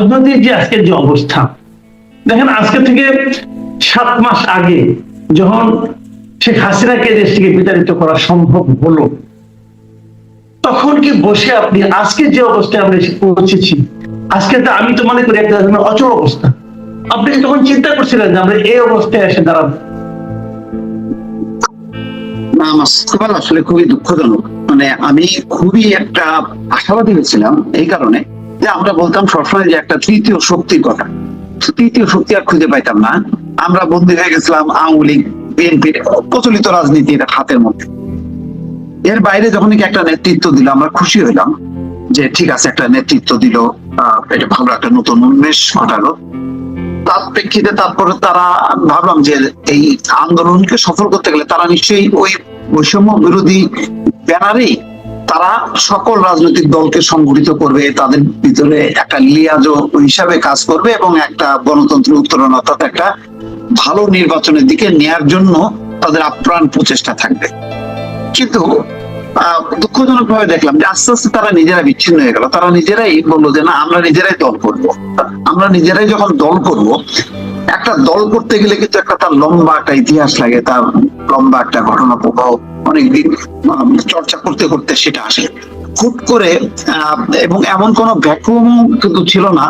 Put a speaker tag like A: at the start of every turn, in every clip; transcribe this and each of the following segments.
A: রাজনৈতিক যে আজকের যে অবস্থা, দেখেন আজকে থেকে সাত মাস আগে যখন শেখ হাসিনাকে দেশ থেকে বিতাড়িত করা সম্ভব হলো, তখন কি বসে আপনি আজকে যে অবস্থায় আমরা এসে পৌঁছেছি, আজকে তো আমি তো মনে করি একটা ধরনের অচল অবস্থা। আপনি তখন চিন্তা করছিলেন যে আমরা এই অবস্থায় এসে দাঁড়াবো?
B: আমার আসলে খুবই দুঃখজনক। মানে আমি খুবই একটা আশাবাদী হয়েছিলাম এই কারণে। যে আমরা বলতাম সবসময় যে একটা তৃতীয় শক্তির কথা। তৃতীয় শক্তি আর খুঁজে পাইতাম না। আমরা বন্দী হয়ে গেছিলাম আওয়ামী লীগ বিএনপির প্রচলিত রাজনীতির হাতের মধ্যে। এর বাইরে যখন একটা নেতৃত্ব দিল, আমরা খুশি হইলাম যে ঠিক আছে, একটা নেতৃত্ব দিল এটা ভালো একটা নতুন উন্মেষ ঘটালো। তার প্রেক্ষিতে তারপরে তারা, ভাবলাম যে এই আন্দোলনকে সফল করতে গেলে তারা নিশ্চয়ই ওই বৈষম্য বিরোধী ব্যানারেই তারা সকল রাজনৈতিক দলকে সংগঠিত করবে, তাদের ভিতরে একটা লিয়াজ হিসাবে কাজ করবে এবং একটা গণতন্ত্র উত্তরণ অর্থাৎ একটা ভালো নির্বাচনের দিকে নেয়ার জন্য তাদের আপ্রাণ প্রচেষ্টা থাকবে। কিন্তু দুঃখজনক ভাবে দেখলাম যে আস্তে আস্তে তারা নিজেরা বিচ্ছিন্ন হয়ে গেল। তারা নিজেরাই বলল যে, না, আমরা নিজেরাই দল করব। আমরা নিজেরাই যখন দল করব একটা দল করতে গেলে কিন্তু একটা তার লম্বা একটা ইতিহাস লাগে, তার লম্বা একটা ঘটনা প্রবাহ অনেকদিন চর্চা করতে করতে সেটা আসে। হুট করে এবং এমন কোন ভ্যাকুয়াম কিন্তু ছিল না,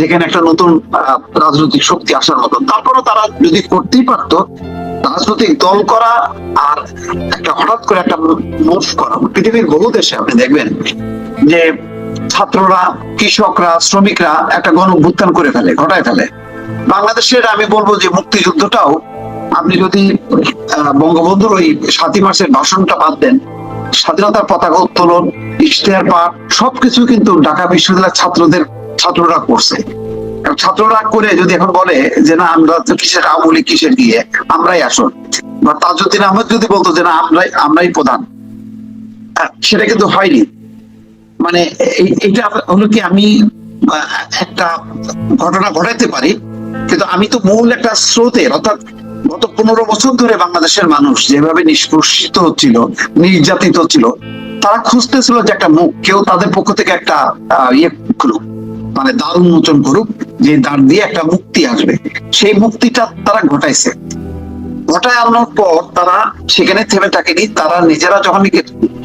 B: যেখানে একটা নতুন রাজনৈতিক শক্তি আসার মতো। তারপরও তারা যদি করতেই পারতো, রাজনৈতিক দল করা আর একটা হঠাৎ করে একটা মুভ করা। পৃথিবীর বহু দেশে আপনি দেখবেন যে ছাত্ররা, কৃষকরা, শ্রমিকরা একটা গণ করে ফেলে, ঘটায় ফেলে। বাংলাদেশের, আমি বলব যে মুক্তিযুদ্ধটাও আপনি যদি বঙ্গবন্ধুর ওই সাতই মাসের ভাষণটা বাদ দেন, স্বাধীনতার পতাকা উত্তোলন, ইশতেহার পাঠ, সবকিছু কিন্তু ঢাকা বিশ্ববিদ্যালয়ের ছাত্রদের, ছাত্ররা করছে। ছাত্ররা করে যদি এখন বলে যে না, আমরা তো কিসের আওয়ামী লীগ কিসের গিয়ে আমরাই আসল। বা তাজউদ্দিন আহমেদ যদি বলতো যে না, আমরাই আমরাই প্রধান সেটা কিন্তু হয়নি। মানে এই- এইটা হলো কি আমি একটা ঘটনা ঘটাইতে পারি কিন্তু আমি তো মূল একটা স্রোতের, অর্থাৎ গত পনেরো বছর ধরে বাংলাদেশের মানুষ যেভাবে নিষ্পৃষিত হচ্ছিল, নির্যাতিত হচ্ছিল তারা খুঁজতেছিল যে একটা মুখ, কেউ তাদের পক্ষ থেকে একটা ইয়ে করুক মানে দ্বার উন্মোচন করুক, যে দ্বার দিয়ে একটা মুক্তি আসবে। সেই মুক্তিটা তারা ঘটাইছে। ঘটায় আনার পর তারা সেখানে থেমে থাকেনি, তারা নিজেরা যখন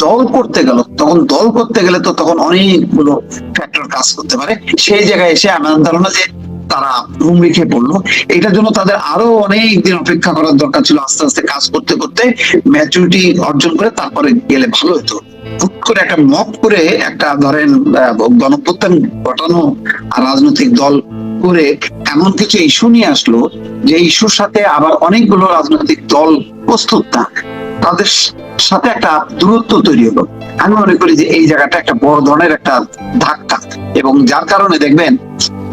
B: দল করতে গেল, তখন দল করতে গেলে তো তখন অনেকগুলো ফ্যাক্টর কাজ করতে পারে। সেই জায়গায় এসে আমার ধারণা যে তারা রুম রেখে পড়ল। এটার জন্য তাদের আরও অনেক দিন অপেক্ষা করার দরকার ছিল আস্তে আস্তে কাজ করতে করতে। ম্যাচুরিটি অর্জন করে তারপরে গেলে ভালো হতো। হুট করে একটা মপ করে একটা ধরেন গণপ্রত্যান ঘটানো রাজনৈতিক দল করে এমন কিছু ইস্যু নিয়ে আসলো যে ইস্যুর সাথে আবার অনেকগুলো রাজনৈতিক দল প্রস্তুত তাদের সাথে একটা দূরত্ব তৈরি হলো। আমি মনে করি যে এই জায়গাটা একটা বড় ধরনের একটা ধাক্কা। এবং যার কারণে দেখবেন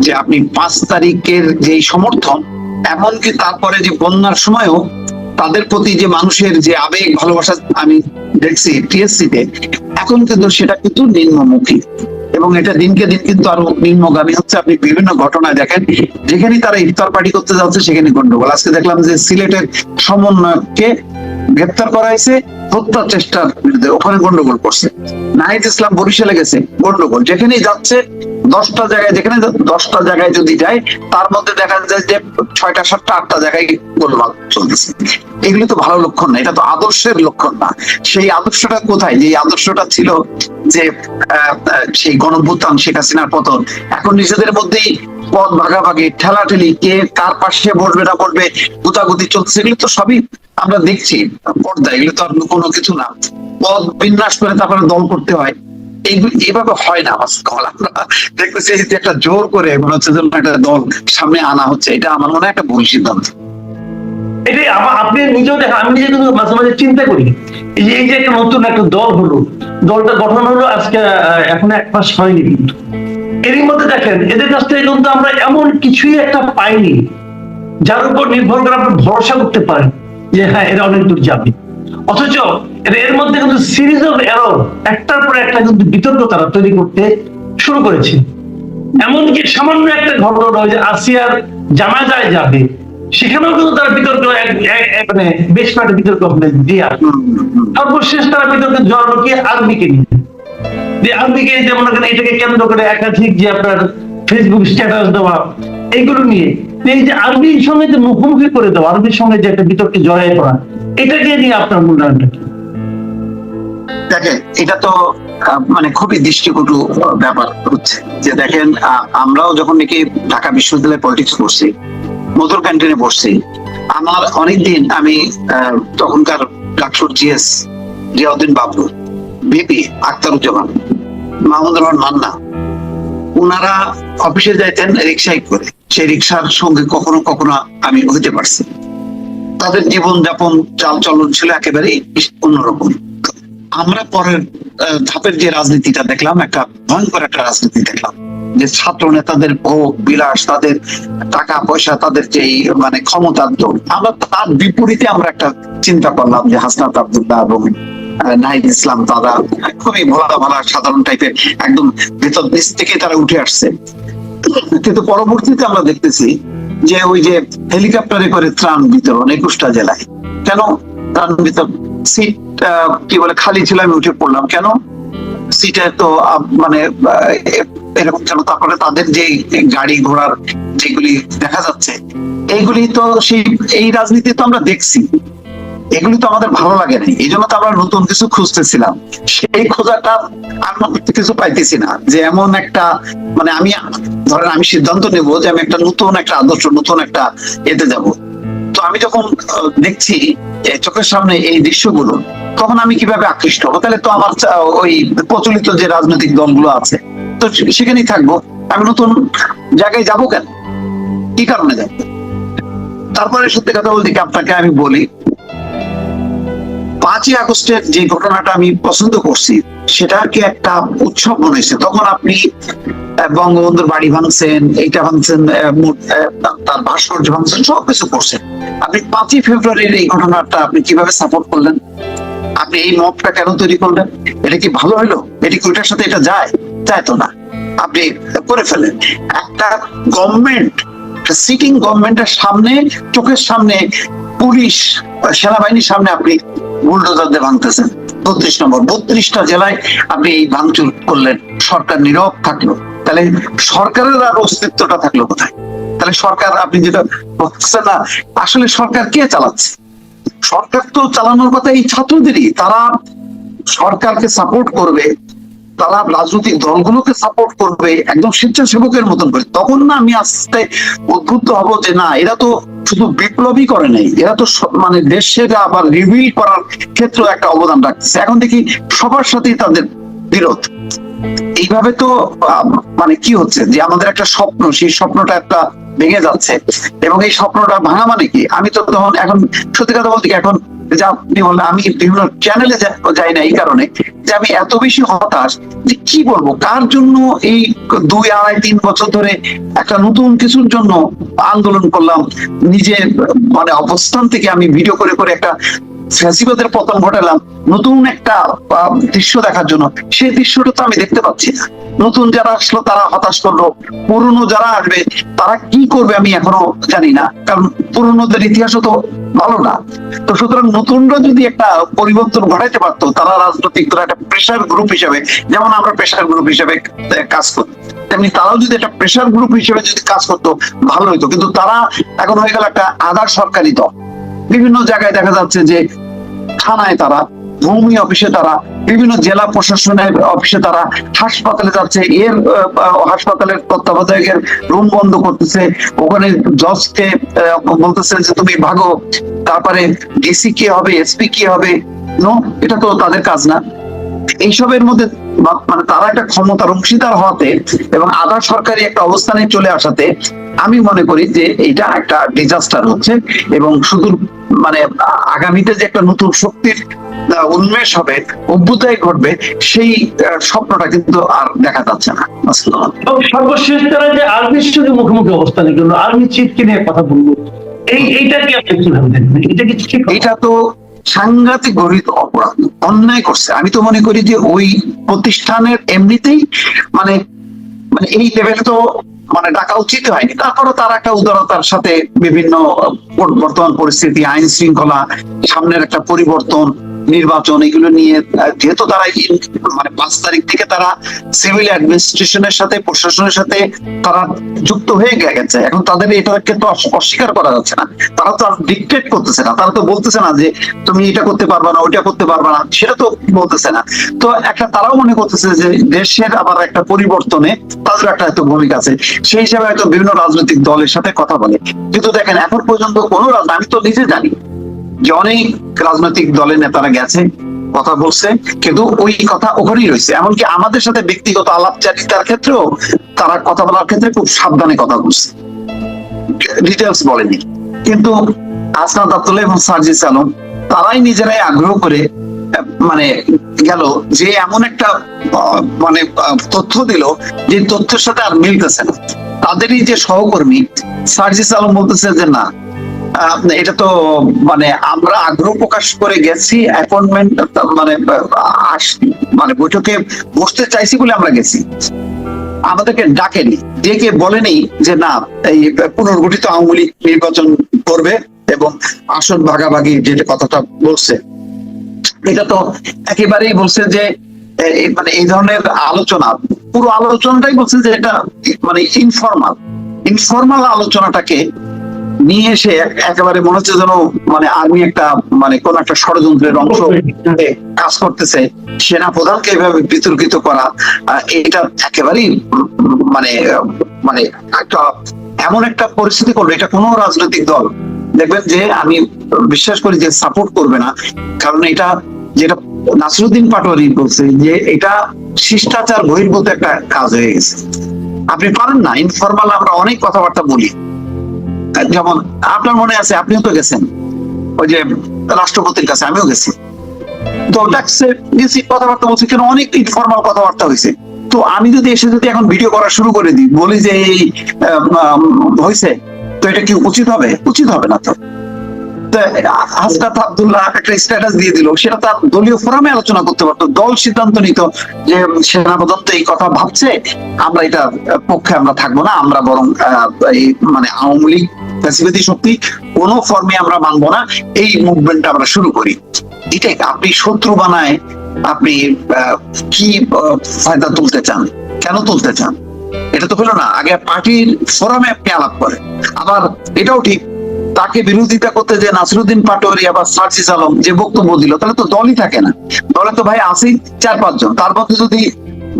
B: যে আপনি পাঁচ তারিখের যে সমর্থন, এমনকি তারপরে যে বন্যার সময়ও তাদের প্রতি যে মানুষের যে আবেগ, ভালোবাসা, আমি দেখছি টিএসসি তে, এখন কিন্তু সেটা কিন্তু নিম্নমুখী। এবং এটা দিনকে দিন কিন্তু আরও নিম্নগামী হচ্ছে। আপনি বিভিন্ন ঘটনায় দেখেন, যেখানে তারা ইফতার পার্টি করতে যাচ্ছে, সেখানে গন্ডগোল। আজকে দেখলাম যে সিলেটের সমন্বয়ককে গ্রেপ্তার করা হয়েছে হত্যার চেষ্টার বিরুদ্ধে ওখানে গন্ডগোল করছে। নাহিদ ইসলাম বরিশালে গেছে, গন্ডগোল। যেখানেই যাচ্ছে, দশটা জায়গায়, যেখানে দশটা জায়গায় যদি যায়, তার মধ্যে দেখা যায় যে ছয়টা, সাতটা, আটটা জায়গায় গোলমাল চলতেছে। এগুলো তো ভালো লক্ষণ না, এটা তো আদর্শের লক্ষণ না। সেই আদর্শটা কোথায়? যে আদর্শটা ছিল যে সেই গণভূতান শেখ হাসিনার পতন। এখন নিজেদের মধ্যেই পদ ভাগাভাগি ঠেলাঠেলি, কে কার পাশে বসবে, না বসবে, গুতাগুতি চলছে এগুলো তো সবই আমরা দেখছি পর্দা এগুলো তো আর কোনো কিছু না। পদ বিন্যাস করে তারপরে দল করতে হয়। হয় না দেখতেছি যে একটা জোর করে মনে হচ্ছে যেন একটা দল সামনে আনা হচ্ছে। এটা আমার মনে হয় একটা ভুল সিদ্ধান্ত।
A: এটাই আপনি নিজেও দেখেন, আমি নিজে কিন্তু মাঝে মাঝে চিন্তা করি। এই যে এই যে একটা নতুন একটা দল হলো, দলটা গঠন হলো আজকে এখন এক মাস হয়নি কিন্তু। এরই মধ্যে দেখেন এদের কাছ থেকে কিন্তু আমরা এমন কিছুই একটা পাইনি যার উপর নির্ভর করে আপনি ভরসা করতে পারেন যে হ্যাঁ এরা অনেক দূর যাবে অথচ এর মধ্যে কিন্তু সিরিজ অফ এরর একটার পর একটা কিন্তু বিতর্ক তারা তৈরি করতে শুরু করেছে এমনকি সামান্য একটা ঘটনা যে আসিয়ার জানাজায় যাবে সেখানেও কিন্তু তারা বিতর্ক মানে বেশ কয়েকটা বিতর্ক দিয়ে আসে।
B: হুম, হুম, হুম।
A: সর্বশেষ তারা বিতর্কে জড়ানো কি আর্মিকে নিয়ে এটাকে কেন্দ্র করে একাধিক যে আপনার ফেসবুক স্ট্যাটাস দেওয়া এইগুলো নিয়ে। এই যে সঙ্গে যে মুখোমুখি করে দেওয়া, আরবির সঙ্গে যে একটা বিতর্কে এটাকে নিয়ে আপনার মূল্যায়নটা কি?
B: দেখেন, এটা তো মানে খুবই দৃষ্টিকটু ব্যাপার হচ্ছে। যে দেখেন আমরাও যখন নাকি ঢাকা বিশ্ববিদ্যালয়ে পলিটিক্স করছি মধুর ক্যান্টিনে বসছি আমার অনেকদিন আমি তখনকার doctor GS Ziauddin Babu BP Aktaruzzaman Mahmudur Rahman Manna ওনারা অফিসে যাইতেন রিক্সায় করে। সেই রিক্সার সঙ্গে কখনো কখনো আমি হইতে পারছি। তাদের জীবনযাপন চাল চলন ছিল একেবারেই অন্যরকম। আমরা পরের ধাপের যে রাজনীতিটা দেখলাম, একটা ভয়ঙ্কর একটা রাজনীতি দেখলাম। যে ছাত্র নেতাদের ভোগ, বিলাস, তাদের টাকা, পয়সা, তাদের যে মানে ক্ষমতার দৌড়, আমরা তার বিপরীতে আমরা একটা চিন্তা করলাম যে হাসনাত আব্দুল্লাহ এবং ইসলাম তারা খুবই ভোলা ভালা, সাধারণ টাইপের একদম ভেতর নিচ থেকে তারা উঠে আসছে। কিন্তু পরবর্তীতে আমরা দেখতেছি যে ওই যে হেলিকপ্টারে করে ত্রাণ বিতরণ একুশটা জেলায়। কেন ত্রাণ বিতরণ? সিট কি বলে, খালি ছিল, আমি উঠে পড়লাম। কেন? সিটে তো মানে এরকম কেন? তারপরে তাদের যে গাড়ি ঘোড়ার যেগুলি দেখা যাচ্ছে, এইগুলি তো সেই, এই রাজনীতি তো আমরা দেখছি। এগুলি তো আমাদের ভালো লাগে না এই জন্য তো আমরা নতুন কিছু খুঁজতেছিলাম। সেই খোঁজাটা আমরা কিছু পাইতেছি না। যে এমন একটা মানে আমি, ধরেন আমি সিদ্ধান্ত নেব যে আমি একটা নতুন একটা আদর্শ, নতুন একটা এতে যাব। তো আমি যখন দেখছি চোখের সামনে এই দৃশ্যগুলো, তখন আমি কীভাবে আকৃষ্ট হব? তাহলে তো আমার ওই প্রচলিত যে রাজনৈতিক দলগুলো আছে, তো সেখানেই থাকব। আমি নতুন জায়গায় যাব কেন? কি কারণে যাব? তারপরে সত্যি কথা বলতে আপনাকে আমি বলি পাঁচই আগস্টের যে ঘটনাটা আমি পছন্দ করছি সেটাকে একটা উৎসব মনে হয়েছে? তখন আপনি বঙ্গবন্ধুর বাড়ি ভাঙছেন, এইটা ভাঙছেন তার ভাস্কর্য ভাঙছেন সব কিছু করছেন। আপনি পাঁচই ফেব্রুয়ারির এই ঘটনাটা আপনি কীভাবে সাপোর্ট করলেন? আপনি এই মতটা কেন তৈরি করলেন? এটা কি ভালো হলো? এটা কি সাথে এটা যায়? যায় তো না। আপনি করে ফেলেন। একটা গভর্নমেন্ট সিটিং গভর্নমেন্টের সামনে, চোখের সামনে, পুলিশ, সেনাবাহিনীর সামনে আপনি বুলডোজার দিয়ে ভাঙতেছেন। বত্রিশ নম্বর, বত্রিশটা জেলায় আপনি এই ভাঙচুর করলেন, সরকার নীরব থাকল। তাহলে সরকারের আর অস্তিত্বটা থাকল কোথায়? তাহলে সরকার, আপনি যেটা বলছেন না, আসলে সরকার কে চালাচ্ছে? সরকার তো চালানোর কথা এই ছাত্রদেরই, তারা সরকারকে সাপোর্ট করবে। তারা রাজনৈতিক দলগুলোকে সাপোর্ট করবে, একদম স্বেচ্ছাসেবকের মতন করে। তখন না আমি আস্তে উদ্বুদ্ধ হব যে না, এরা তো শুধু বিপ্লবী করে নাই, এরা তো মানে দেশের আবার রিভিল করার ক্ষেত্রে একটা অবদান রাখছে এখন দেখি সবার সাথেই তাদের বিরোধ। এইভাবে তো মানে কি হচ্ছে যে আমাদের একটা স্বপ্ন, সেই স্বপ্নটা একটা ভেঙে যাচ্ছে। এবং এই স্বপ্নটা ভাঙা মানে কি? আমি তো তখন এখন, সত্যি কথা বলতে এখন আপনি বললেন, আমি বিভিন্ন চ্যানেলে যাই না এই কারণে, যে আমি এত বেশি হতাশ যে কি বলব? কার জন্য এই দুই আড়াই তিন বছর ধরে একটা নতুন কিছুর জন্য আন্দোলন করলাম, নিজের মানে অবস্থান থেকে আমি ভিডিও করে করে একটা ফ্যাসিবাদের পতন ঘটালাম, নতুন একটা দৃশ্য দেখার জন্য। সেই দৃশ্যটা তো আমি দেখতে পাচ্ছি না। নতুন যারা আসলো, তারা হতাশ করল। পুরনো যারা আসবে, তারা কি করবে আমি এখনও জানি না। কারণ পুরনোদের ইতিহাসও তো ভালো না। তো সুতরাং নতুনরা যদি একটা পরিবর্তন ঘটাইতে পারতো, তারা রাজনৈতিক দল একটা প্রেশার গ্রুপ হিসেবে, যেমন আমরা প্রেশার গ্রুপ হিসেবে কাজ করি তেমনি তারাও যদি একটা প্রেশার গ্রুপ হিসেবে যদি কাজ করতো, ভালো হইতো। কিন্তু তারা এখন হয়ে গেল একটা আধার সরকারি দল। বিভিন্ন জায়গায় দেখা যাচ্ছে যে থানায় তারা, ভূমি অফিসে তারা, বিভিন্ন জেলা প্রশাসনের অফিসে তারা হাসপাতালে যাচ্ছে। এর হাসপাতালের তত্ত্বাবধায়কের রুম বন্ধ করতেছে। ওখানে জজকে বলতেছে যে তুমি ভাগো। তারপরে ডিসি কি হবে, এসপি কি হবে? নো, এটা তো তাদের কাজ না। এইসবের মধ্যে মানে তারা একটা ক্ষমতার অংশীদার হওয়াতে এবং আধা সরকারি একটা অবস্থানে চলে আসাতে আমি মনে করি যে এটা একটা ডিজাস্টার হচ্ছে এবং শুধু মানে আগামীতে যে একটা নতুন শক্তির উন্মেষ হবে অভ্যুদয় ঘটবে সেই স্বপ্নটা কিন্তু আর দেখা যাচ্ছে না।
A: সর্বশেষ তারা যে আর্মির সঙ্গে মুখোমুখি অবস্থানের জন্য আর্মি চিফকে নিয়ে কথা বলব এই এইটা কি আপনি কীভাবে দেখবেন? এটা কি ঠিক
B: এটা তো সাংঘাতিক গরিত অপরাধ অন্যায় করছে। আমি তো মনে করি যে ওই প্রতিষ্ঠানের এমনিতেই মানে মানে এই লেভেলে তো মানে ডাকা উচিত হয়নি। তারপরে তার একটা উদারতার সাথে বিভিন্ন বর্তমান পরিস্থিতি, আইন শৃঙ্খলা, সামনের একটা পরিবর্তন নির্বাচন, এগুলো নিয়ে যেহেতু তারা মানে পাঁচ তারিখ থেকে তারা সিভিল অ্যাডমিনিস্ট্রেশনের সাথে, প্রশাসনের সাথে তারা যুক্ত হয়ে গেছে। এখন তাদের এটাকে তো অস্বীকার করা যাচ্ছে না। তারা তো ডিকটেট করতেছে না। তারা তো বলতেছে না যে, তুমি এটা করতে পারবা না, ওইটা করতে পারবা না। সেটা তো বলতেছে না। তো একটা তারাও মনে করতেছে যে, দেশের আবার একটা পরিবর্তনে তাদের একটা হয়তো ভূমিকা আছে। সেই হিসাবে হয়তো বিভিন্ন রাজনৈতিক দলের সাথে কথা বলে। কিন্তু দেখেন, এখন পর্যন্ত কোন রাজ- আমি তো নিজে জানি যে অনেক রাজনৈতিক দলের নেতারা গেছে, কথা বলছে, কিন্তু ওই কথা ওখানেই রয়েছে। এমনকি আমাদের সাথে ব্যক্তিগত আলাপচারিতার ক্ষেত্রেও তারা কথা বলার ক্ষেত্রে খুব সাবধানে কথা বলছে। ডিটেলস বলেনি। কিন্তু আসনাদ আব্দুল্লাহ এবং সার্জিস আলম, তারাই নিজেরাই আগ্রহ করে মানে গেল যে এমন একটা মানে তথ্য দিল যে তথ্যের সাথে আর মিলতেছে না। তাদেরই যে সহকর্মী, সার্জিস আলম বলতেছে যে না এটা তো মানে আমরা আগ্রহ প্রকাশ করে গেছি অ্যাপয়েন্টমেন্ট মানে মানে বৈঠকে বসতে চাইছি বলে আমরা গেছি। আমাদেরকে ডাকেনি, ডেকে বলেনি যে না, এই পুনর্গঠিত আওয়ামী লীগ নির্বাচন করবে এবং আসন ভাগাভাগি যেটা কথাটা বলছে। এটা তো একেবারেই বলছে যে মানে এই ধরনের আলোচনা, পুরো আলোচনাটাই বলছে যে এটা মানে ইনফর্মাল ইনফর্মাল আলোচনাটাকে নিয়ে এসে একেবারে মনে হচ্ছে যেন মানে আর্মি একটা মানে কোন একটা ষড়যন্ত্রের অংশ কাজ করতেছে। সেনা প্রধানকে এভাবে বিতর্কিত করা এটা একেবারেই মানে মানে একটা এমন একটা পরিস্থিতি করবে। এটা কোনো রাজনৈতিক দল। দেখবেন যে আমি বিশ্বাস করি যে সাপোর্ট করবে না। কারণ এটা যেটা নাসিরুদ্দিন পাটোয়ারি বলছে যে এটা শিষ্টাচার বহির্ভূত একটা কাজ হয়ে গেছে। আপনি পারেন না ইনফরমাল আমরা অনেক কথাবার্তা বলি। যেমন আপনার মনে আছে, আপনিও তো গেছেন। ওই যে রাষ্ট্রপতির কাছে, আমিও গেছি। তো ডাকছে গেছি কথাবার্তা বলছি, কেন অনেক ইনফর্মাল কথাবার্তা হয়েছে। তো আমি যদি এসে যদি এখন ভিডিও করা শুরু করে দিই, বলি যে এই হয়েছে তো এটা কি উচিত হবে? উচিত হবে না তো। একটা স্ট্যাটাস দিয়ে দিল, সেটা তার দলীয় ফোরামে আলোচনা করতে দল সিদ্ধান্ত নিত যে সেনাপ্রধান তো এই কথা ভাবছে, আমরা এটা পক্ষে আমরা থাকব না, আমরা বরং মানে আওয়ামী লীগ শক্তি, কোন ফর্মে আমরা মানবো না, এই মুভমেন্ট আমরা শুরু করি। এটাই আপনি শত্রু বানায় আপনি কি ফায়দা তুলতে চান? কেন তুলতে চান? এটা তো হলো না, আগে পার্টির ফোরামে আপনি আলাপ করেন। আবার এটাও ঠিক তাকে বিরোধিতা করতে যে নাসিরুদ্দিন পাটোয়ারি আবার সার্জিস আলম যে বক্তব্য দিল, তাহলে তো দলই থাকে না। দলে তো ভাই আসি চার পাঁচজন। তার মধ্যে যদি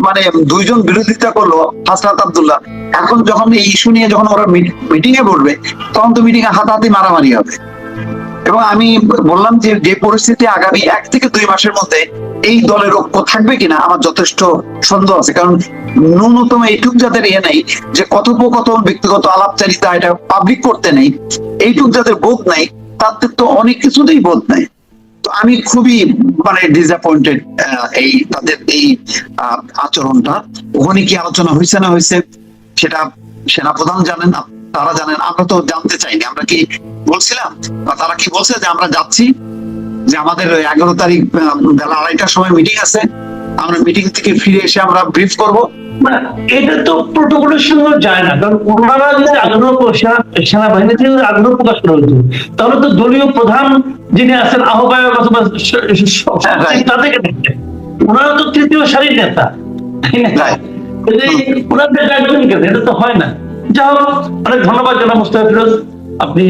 B: মানে দুইজন বিরোধিতা করল হাসনাত আবদুল্লাহ, এখন যখন এই ইস্যু নিয়ে যখন ওরা মিটিং এ বলবে তখন তো মিটিং এ হাতাহাতি মারামারি হবে। এবং আমি বললাম যে যে পরিস্থিতি আগামী এক থেকে দুই মাসের মধ্যে এই দলের ঐক্য থাকবে কিনা আমার যথেষ্ট সন্দেহ আছে। কারণ ন্যূনতম এইটুক যাদের ইয়ে নেই, যে কথোপকথন, ব্যক্তিগত আলাপচারিতা, এটা পাবলিক করতে নেই, এইটুক যাদের বোধ নাই তাদের তো অনেক কিছুতেই বোধ নাই। তো আমি খুবই মানে ডিসঅ্যাপয়েন্টেড এই তাদের এই আচরণটা। ওখানে কি আলোচনা হয়েছে না হয়েছে, সেটা সেনাপ্রধান জানেন তারা জানেন আমরা তো জানতে চাইনি। আমরা কি বলছিলাম? বা তারা কি বলছে যে আমরা যাচ্ছি? যে আমাদের এগারো তারিখ বেলা আড়াইটার সময় মিটিং আছে। আমরা মিটিং থেকে ফিরে এসে আমরা ব্রিফ করব।
A: মানে এটা তো প্রোটোকলের সঙ্গে যায় না। কারণ ওনারা যদি আগ্রহ সেনাবাহিনী থেকে আগ্রহ প্রকাশ করা হতো তাহলে তো দলীয় প্রধান যিনি আছেন আহ্বায়ক অথবা
B: হ্যাঁ.
A: তাদেরকে দেখতেন ওনারা তো তৃতীয় সারির নেতা। ওনাদের ডাকবেন কেন এটা তো হয় না। যা হোক অনেক ধন্যবাদ জানাব মুস্তাফিরোজ আপনি